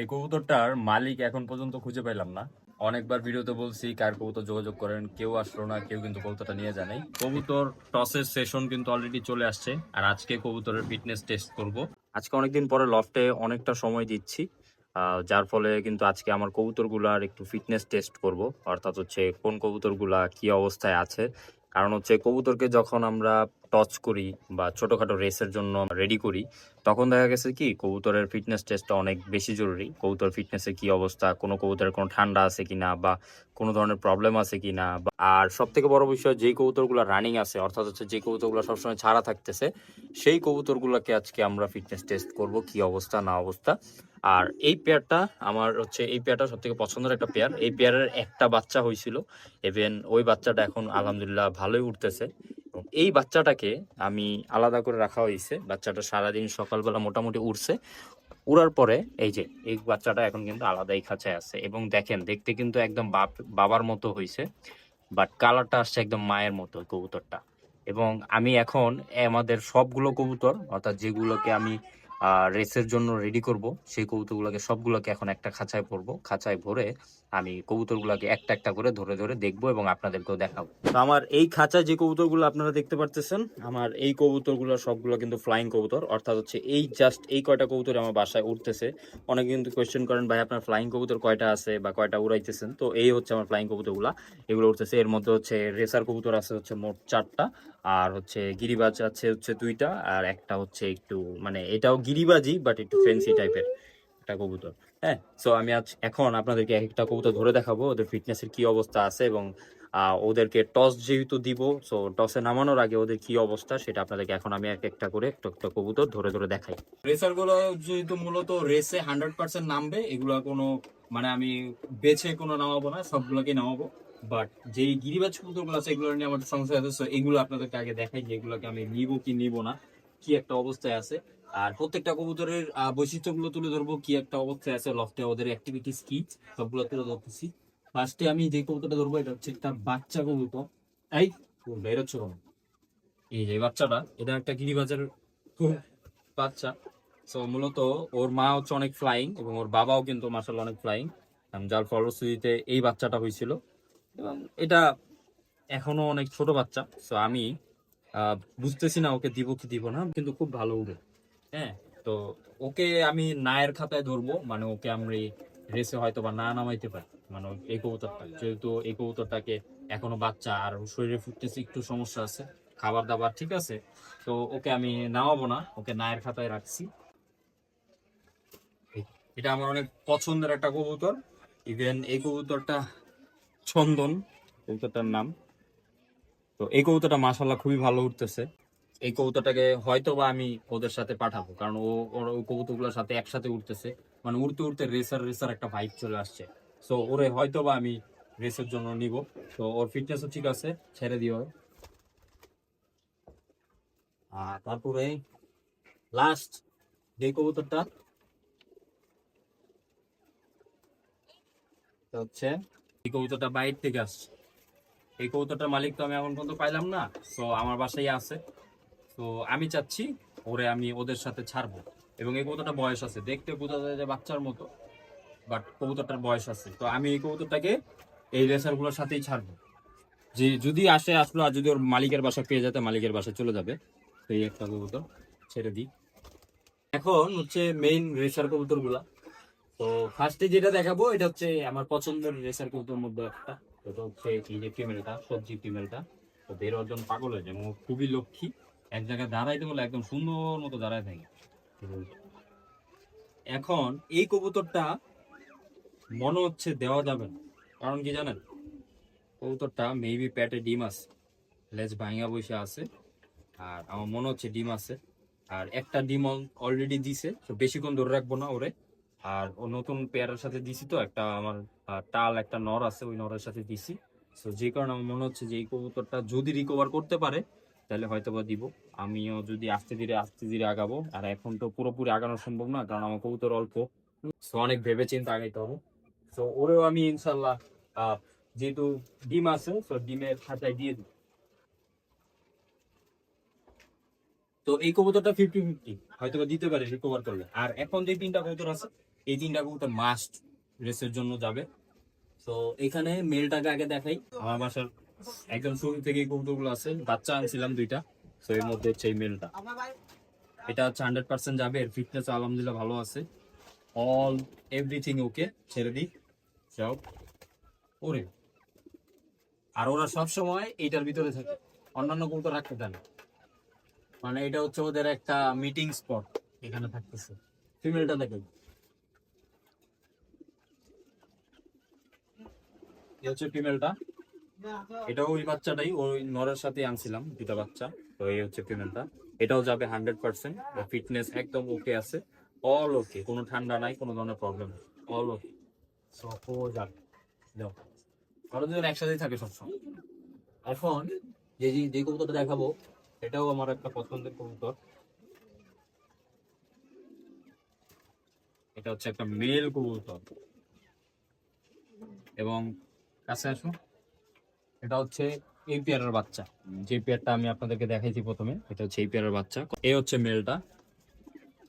এই কবুতরটার মালিক এখন পর্যন্ত খুঁজে পাইলাম না। অনেকবার ভিডিওতে বলছি, কার কবুতর যোগাযোগ করেন, কেউ আসলো না, কেউ কিন্তু কবুতরটা নিয়ে যায় নাই। কবুতর টসের সেশন কিন্তু অলরেডি চলে আসছে, আর আজকে কবুতরের ফিটনেস টেস্ট করব। আজকে অনেকদিন পরে লফটে অনেকটা সময় দিচ্ছি যার ফলে কিন্তু আজকে আমার কবুতরগুলার একটু ফিটনেস টেস্ট করব। অর্থাৎ হচ্ছে কোন কবুতরগুলা কি অবস্থায় আছে। কারণ হচ্ছে কবুতরকে যখন আমরা টচ করি বা ছোটখাটো রেসের জন্য রেডি করি তখন দেখা গেছে কি, কবুতরের ফিটনেস টেস্টটা অনেক বেশি জরুরি। কবুতর ফিটনেসের কি অবস্থা? কোনো কবুতরের কোনো ঠান্ডা আছে কিনা বা কোনো ধরনের প্রবলেম আছে কিনা? আর সব থেকে বড় বিষয়, যেই কবুতরগুলো রানিং আছে, অর্থাৎ হচ্ছে যে কবুতরগুলো সবসময় ছাড়া থাকতেছে, সেই কবুতরগুলোকে আজকে আমরা ফিটনেস টেস্ট করব, কি অবস্থা, না অবস্থা। আর এই পেয়ারটা আমার হচ্ছে, এই পেয়ারটা সব থেকে পছন্দের একটা পেয়ার এই পেয়ারের একটা বাচ্চা হয়েছিল। ইভেন ওই বাচ্চাটা এখন আলহামদুলিল্লাহ ভালোই উঠতেছে। এই বাচ্চাটাকে আমি আলাদা করে রাখা হয়েছে। বাচ্চাটা সারাদিন সকালবেলা মোটামুটি উঠছে উড়ার পরে এই যে, এই বাচ্চাটা এখন কিন্তু আলাদাই খাঁচায় আছে। এবং দেখেন, দেখতে কিন্তু একদম বাবার মতো হয়েছে বাট কালারটা আসছে একদম মায়ের মতো কবুতরটা। এবং আমি এখন আমাদের সবগুলো কবুতর, অর্থাৎ যেগুলোকে আমি রেসের জন্য রেডি করব। সেই কবুতরগুলোকে সবগুলোকে এখন একটা খাঁচায় পরবো খাঁচায় ভরে আমি কবুতরগুলোকে একটা একটা করে ধরে ধরে দেখব এবং আপনাদেরকেও দেখাবো। তো আমার এই খাঁচায় যে কবুতরগুলো আপনারা দেখতে পারতেছেন, আমার এই কবুতরগুলো সবগুলো কিন্তু ফ্লাইং কবুতর। অর্থাৎ হচ্ছে এই জাস্ট এই কয়টা কবুতর আমার বাসায় উঠতেছে। অনেকে কিন্তু কোয়েশ্চেন করেন, ভাই, আপনার ফ্লাইং কবুতর কয়টা আছে বা কয়টা উড়াইতেছেন? তো এই হচ্ছে আমার ফ্লাইং কবুতরগুলা। এগুলো উঠতেছে। এর মধ্যে হচ্ছে রেসার কবুতর আছে হচ্ছে মোট চারটা। আর হচ্ছে গিরিবাজ আছে হচ্ছে দুইটা। আর একটা হচ্ছে একটু মানে এটাও গিরিবাজি বাট একটু ফ্যান্সি টাইপের একটা কবুতর। হ্যাঁ সো আমি আজ এখন আপনাদেরকে এক একটা কবুতর ধরে দেখাবো, ওদের ফিটনেসের কি অবস্থা আছে এবং ওদেরকে টস যেহেতু দিব সো টসে নামানোর আগে ওদের কি অবস্থা সেটা আপনাদেরকে এখন আমি এক একটা করে একটা কবুতর ধরে ধরে দেখাই। রেসারগুলো যেহেতু মূলত রেসে হান্ড্রেড পার্সেন্ট নামবে, এগুলো কোনো মানে আমি বেছে কোনো নামাবো না, সবগুলোকে নামাবো। বাট যেই গিরিবাজ কবুতরগুলো আছে, এগুলো নিয়ে আমার সমস্যা আছে সো এগুলো আপনাদেরকে আগে দেখাই, যে এগুলোকে আমি নিব কি নিব না, কি একটা অবস্থায় আছে। আর প্রত্যেকটা কবুতরের বৈশিষ্ট্যগুলো তুলে ধরবো, কি একটা অবস্থায় আছে লফটে ওদের অ্যাক্টিভিটিস কি সবগুলো তুলে ধরতেছি। ফার্স্টে আমি যে কবুতরটা ধরবো, এটা হচ্ছে একটা বাচ্চা কবুতর। এই বের হচ্ছে? এই যে বাচ্চাটা, এটা একটা গিরিবাজের বাচ্চা। সো মূলত ওর মা হচ্ছে অনেক ফ্লাইং এবং ওর বাবাও কিন্তু মার্শাল অনেক ফ্লাইং যার ফলশ্রুতিতে এই বাচ্চাটা হয়েছিল। এবং এটা এখনও অনেক ছোট বাচ্চা। সো আমি বুঝতেছি না ওকে দিব কি দিব না, কিন্তু খুব ভালো উড়ে। হ্যাঁ তো ওকে আমি নায়ের খাতায় ধরবো মানে ওকে আমি রেসে হয়তো বা না নামাইতে পারি। মানে এই কবুতরটা, যেহেতু এই কবুতরটাকে এখনও বাচ্চা, আর শরীরে ফুটতেছে, একটু সমস্যা আছে, খাবার দাবার ঠিক আছে, তো ওকে আমি নামাবো না, ওকে নায়ের খাতায় রাখছি। এটা আমার অনেক পছন্দের একটা কবুতর ইভেন এই কবুতরটা চন্দন কবুতরটার নাম। তো এই কবুতরটা মাসাল্লাহ খুবই ভালো উঠতেছে। এই কবুতরটাকে হয়তো বা আমি ওদের সাথে পাঠাবো, কারণ ও ওই কবুতরগুলোর সাথে একসাথে উঠতেছে। মানে উড়তে উড়তে রেসার রেসার একটা ভাইব চলে আসছে। সো ওরে হয়তো বা আমি রেসের জন্য নিব। তো ওর ফিটনেসও ঠিক আছে, ছেড়ে দিও। আর তারপরে লাস্ট যে কবুতরটা হচ্ছে, এই কবুতরটা বাইরে থেকে আসছে। এই কবুতরটার মালিক তো আমি এখন পর্যন্ত পাইলাম না। তো আমার বাসায় আছে। তো আমি চাচ্ছি ওরে আমি ওদের সাথে ছাড়বো। এবং এই কবুতরটা বয়স আছে। দেখতে বোঝা যায় যে বাচ্চার মতো বাট কবুতরটার বয়স আছে। তো আমি এই কবুতরটাকে এই রেসারগুলোর সাথেই ছাড়বো। যে যদি আসে, আসলো, আর যদি ওর মালিকের বাসা পেয়ে যেতে মালিকের বাসায় চলে যাবে। এই একটা কবুতর ছেড়ে দিই। এখন হচ্ছে মেইন রেসার কবুতরগুলা তো ফার্স্টে যেটা দেখাবো, এটা হচ্ছে আমার পছন্দের রেসার কবুতর মধ্যে একটা। এটা হচ্ছে এই যে ফিমেলটা সবজি ফিমেলটা তো বের অর্জন পাগল হয়ে যায় খুবই লক্ষ্মী। এক জায়গায় দাঁড়াইতে বলে একদম সুন্দর মতো দাঁড়ায় থাকে। এখন এই কবুতরটা মনে হচ্ছে দেওয়া যাবে না। কারণ কি জানেন? কবুতরটা মেবি প্যাটে ডিম আছে, লেজ ভাঙা বসে আছে, আর আমার মনে হচ্ছে ডিম আছে। আর একটা ডিম অলরেডি দিছে, তো বেশিক্ষণ ধরে রাখব না ওরে। আর ও নতুন পেয়ারের সাথে দিছি তো, একটা আমার টাল, একটা নর আছে, ওই নরের সাথে দিছি। তো যে কারণে আমার মনে হচ্ছে যে এই কবুতরটা যদি রিকভার করতে পারে তাহলে হয়তো বা দিব। আমিও যদি আস্তে ধীরে আস্তে ধীরে আগাবো, আর এখন তো পুরোপুরি আগানো সম্ভব না, কারণ আমার কবুতর অল্প। তো অনেক ভেবে চিন্তা আগাইতে হবে। তো ওরেও আমি ইনশাল্লাহ যেহেতু ডিম আছে তো ডিমের খাতায় দিয়ে দিই তো এই কবুতরটা ফিফটি ফিফটি হয়তো দিতে পারে রিকভার করলে। আর এখন যে তিনটা কবুতর আছে, এই তিনটা কবুতর মাস্ট রেসের জন্য যাবে। তো এখানে মেলটাকে আগে দেখাই। আমার বাসার একদম শুরু থেকে কবুতরগুলো আছে, বাচ্চা আনছিলাম দুইটা তো এর মধ্যে হচ্ছে এই মেলটা। এটা হচ্ছে হান্ড্রেড পার্সেন্ট যাবে, এর ফিটনেস আলহামদুলিল্লাহ ভালো আছে। অল এভরিথিং ওকে ছেড়ে দিই। যাও। ওরে। আর ওরা সব সময় এইটার ভিতরে থাকে। অন্যান্য কবুতর রাখতে দেন। মানে এটা হচ্ছে ওদের একটা মিটিং স্পট এখানে থাকতেছে। ফিমেলটা দেখেন। হচ্ছে ফিমেলটা এটা ওই বাচ্চাটাই ওই নরের সাথে আনছিলাম দুটা বাচ্চা তো এই হচ্ছে ফিমেলটা এটাও যাবে হান্ড্রেড পার্সেন্ট ফিটনেস একদম ওকে আছে অল ওকে কোনো ঠান্ডা নাই কোনো ধরনের প্রবলেম অল ওকে সো যাবে যাও আরও দুজন একসাথেই থাকে সবসময়। এখন যে যে- যে কবুতরটা দেখাবো এটাও আমার একটা পছন্দের কবুতর। এটা হচ্ছে একটা মেল কবুতর। এবং কাছে আসো। এটা হচ্ছে এই পেয়ারের বাচ্চা। যে পেয়ারটা আমি আপনাদেরকে দেখাইছি প্রথমে। এটা হচ্ছে এই পেয়ারের বাচ্চা। এই হচ্ছে মেলটা।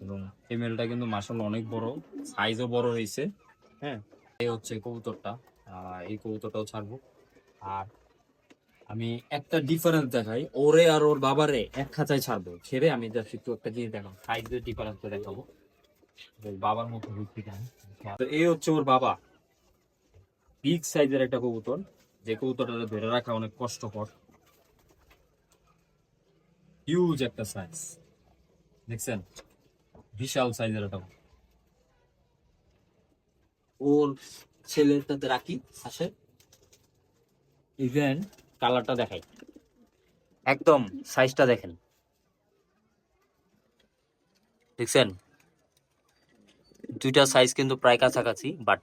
এবং এই মেলটা কিন্তু মাসাল অনেক বড় সাইজও বড় হয়েছে। হ্যাঁ এই হচ্ছে কবুতরটা। এই কবুতরটাও ছাড়বো। আর আমি একটা ডিফারেন্স দেখাই। ওরে আর ওর বাবারে এক খাঁচায় ছাড়বো। ছেড়ে আমি জাস্ট একটু একটা জিনিস দেখাবো। সাইজের ডিফারেন্সটা দেখাবো। বাবার মতো তো এই হচ্ছে ওর বাবা। বিগ সাইজের একটা কবুতর। যে কবুতরটা ধরে রাখা অনেক কষ্টকর। হিউজ একটা সাইজ দেখছেন? বিশাল সাইজের একটা ওর ছেলেটাতে রাখি আসে। ইভেন কালারটা দেখাই। একদম সাইজটা দেখেন। দেখছেন? দুইটা সাইজ কিন্তু প্রায় কাছাকাছি বাট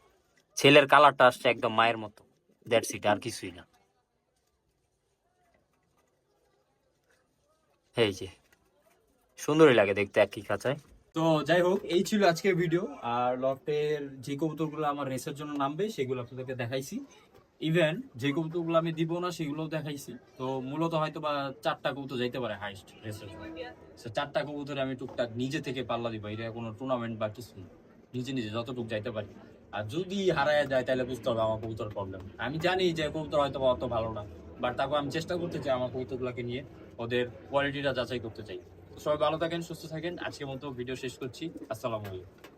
ছেলের কালারটা আসছে একদম মায়ের মতো। দ্যাটস ইট, আর কিছুই না। এই যে, সুন্দরই লাগে দেখতে একই খাঁচায়। তো যাই হোক, এই ছিল আজকের ভিডিও, আর লফটের যে কবুতরগুলো আমার রেসের জন্য নামবে, সেগুলো আপনাদেরকে দেখাইছি। ইভেন যে কবুতরগুলো আমি দিব না, সেগুলোও দেখাইছি। তো মূলত হয়তো বা চারটা কবুতর যাইতে পারে হাইস্ট রেসের জন্য। চারটা কবুতরে আমি টুকটাক নিজে থেকে পাল্লা দিব, এটা কোনো টুর্নামেন্ট বা কিছু। নিজে নিজে যতটুকু যাইতে পারি। আর যদি হারায় যায়, তাহলে বুঝতে হবে আমার কবুতর প্রবলেম আমি জানি যে কবুতর হয়তো অত ভালো না বাট তারপর আমি চেষ্টা করতে চাই আমার কবুতরগুলোকে নিয়ে, ওদের কোয়ালিটিটা যাচাই করতে চাই। সবাই ভালো থাকেন, সুস্থ থাকেন। আজকের মতো ভিডিও শেষ করছি। আসসালামু আলাইকুম।